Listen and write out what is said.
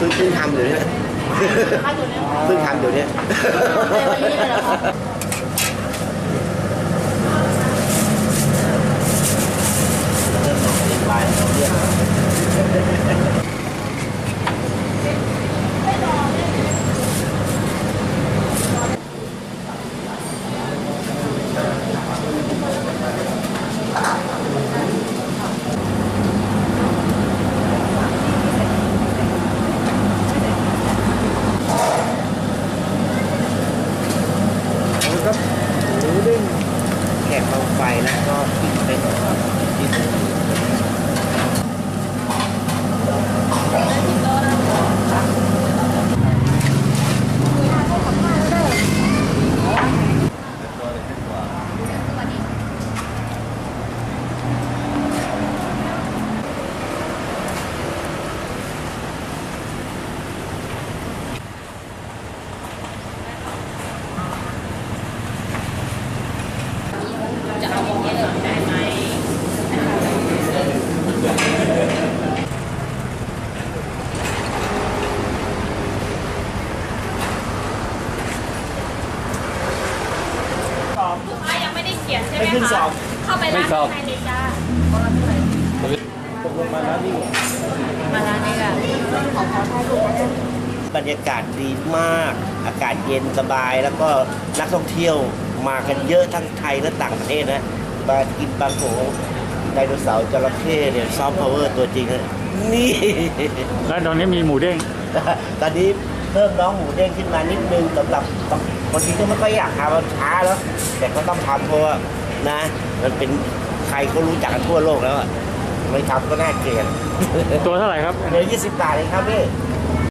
เพิ่งทำอยู่นี่นะเพิ่งทำอยู่เนี่ย แล้วก็กินเป็น จะเอาของนี้เลยได้ไหม ลูกค้ายังไม่ได้เขียนใช่ไหมไม่ขึ้นสอคะบเข้าไปร้านข้างในเลยจ้าตกลงมาแล้วนี่มาร้านนี้ค่ะบรรยากาศดีมาก อากาศเย็นสบายแล้วก็นักท่องเที่ยวมากันเยอะทั้งไทยและต่างประเทศนะมากินปลาโขไดโนเสาร์จระเข้เนี่ยซอฟต์พาวเวอร์ตัวจริงนะนี่ แล้วตอนนี้มีหมูเด้ง ตอนนี้ เพิ่มน้องหมูเด้งขึ้นมานิดนึงสำหรับบางบางทีก็ไม่ค่อยอยากทำมันช้าแล้ว แต่ก็ต้องทำเพราะว่านะ มันเป็นใครก็รู้จักกันทั่วโลกแล้วอะไม่ทำก็น่าเกลียดตัวเท่าไหร่ครับ เหลือ20 บาทเองครับพี่อ